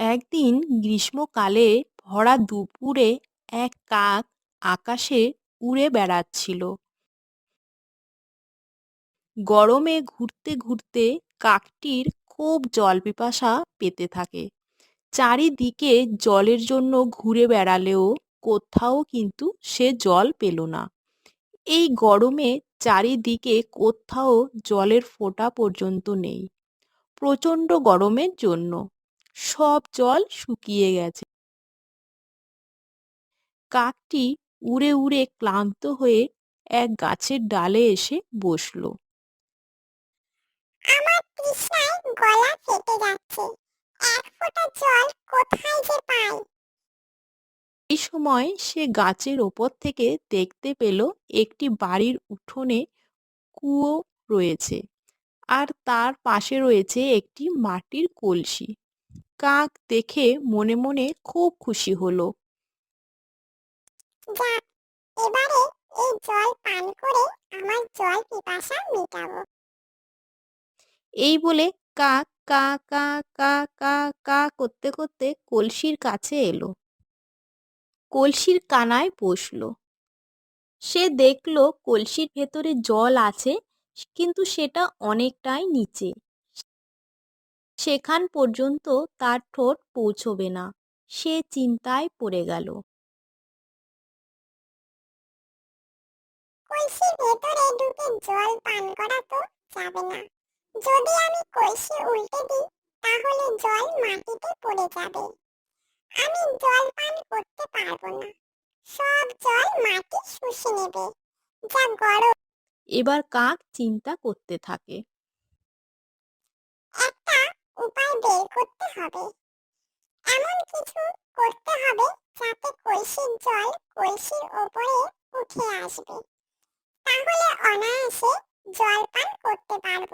একদিন গ্রীষ্মকালে ভরা দুপুরে এক কাক আকাশে উড়ে বেড়াচ্ছিল। গরমে ঘুরতে ঘুরতে কাকটির খুব জল পিপাসা পেতে থাকে। চারিদিকে জলের জন্য ঘুরে বেড়ালেও কোথাও কিন্তু সে জল পেল না। এই গরমে চারিদিকে কোথাও জলের ফোঁটা পর্যন্ত নেই। প্রচণ্ড গরমের জন্য। সব জল শুকিয়ে গেছে। কাকটি উড়ে উড়ে ক্লান্ত হয়ে এক গাছের ডালে এসে বসল। আমার তৃষ্ণায় গলা ফেটে যাচ্ছে। এক ফোঁটা জল কোথায় যে পাই? এই সময় সে গাছের ওপর থেকে দেখতে পেল একটি বাড়ির উঠোনে কুয়ো রয়েছে আর তার পাশে রয়েছে একটি মাটির কলসি। কাক দেখে মনে মনে খুব খুশি হলো। যাক এবারে এই জল পান করে আমার জল পিপাসা মেটাবো। এই বলে কাক কা কা কা কা কা করতে করতে কলসির কাছে এলো। কলসির কানায় বসল। সে দেখল কলসির ভেতরে জল আছে কিন্তু সেটা অনেকটাই নিচে। সেখান পর্যন্ত তার ঠোঁট পৌঁছবে না। সে চিন্তায় পড়ে গেল। কলসির ভেতরে ঢুকে জল পান করা তো যাবে না। যদি আমি কলসি উল্টে দিই তাহলে জল মাটিতে পড়ে যাবে। আমি জল পান করতে পারব না। সব জল মাটি শুষে নেবে। যা গরম। এবার কাক চিন্তা করতে থাকে একটা উপায় বের করতে হবে। এমন কিছু করতে হবে যাতে কলসির জল কলসির ওপরে উঠে আসবে। তাহলে অনায়াসে জল পান করতে পারব।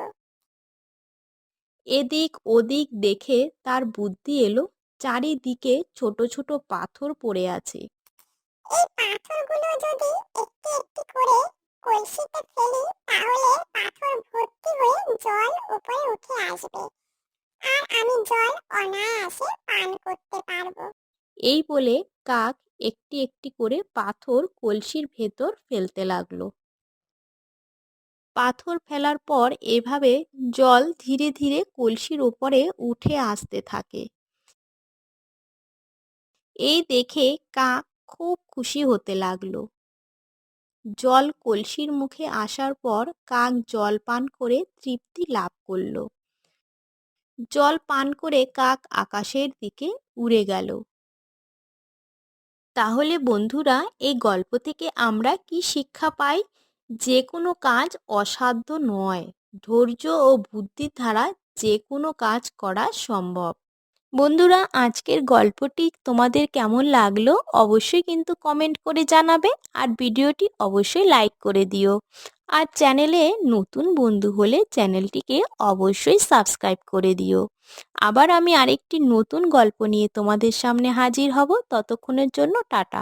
এদিক ওদিক দেখে তার বুদ্ধি এলো চারিদিকে ছোট ছোট পাথর পড়ে আছে। এই পাথরগুলো যদি একটি একটি করে কলসিতে ফেলি তাহলে পাথর ভর্তি হয়ে জল উপরে উঠে আসবে। আর আমি জল অনায়াসে পান করতে পারব। এই বলে কাক একটি একটি করে পাথর কলসির ভেতর ফেলতে লাগল। পাথর ফেলার পর এভাবে জল ধীরে ধীরে কলসির ওপরে উঠে আসতে থাকে। এই দেখে কাক খুব খুশি হতে লাগল। জল কলসির মুখে আসার পর কাক জল পান করে তৃপ্তি লাভ করল। জল পান করে কাক আকাশের দিকে উড়ে গেল। তাহলে বন্ধুরা, এই গল্প থেকে আমরা কি শিক্ষা পাই? যে কোনো কাজ অসাধ্য নয়। ধৈর্য ও বুদ্ধির দ্বারা যে কোনো কাজ করা সম্ভব। বন্ধুরা, আজকের গল্পটি তোমাদের কেমন লাগল অবশ্যই কিন্তু কমেন্ট করে জানাবে আর ভিডিওটি অবশ্যই লাইক করে দিও। আর চ্যানেলে নতুন বন্ধু হলে চ্যানেলটিকে অবশ্যই সাবস্ক্রাইব করে দিও। আবার আমি আরেকটি নতুন গল্প নিয়ে তোমাদের সামনে হাজির হব। ততক্ষণের জন্য টাটা।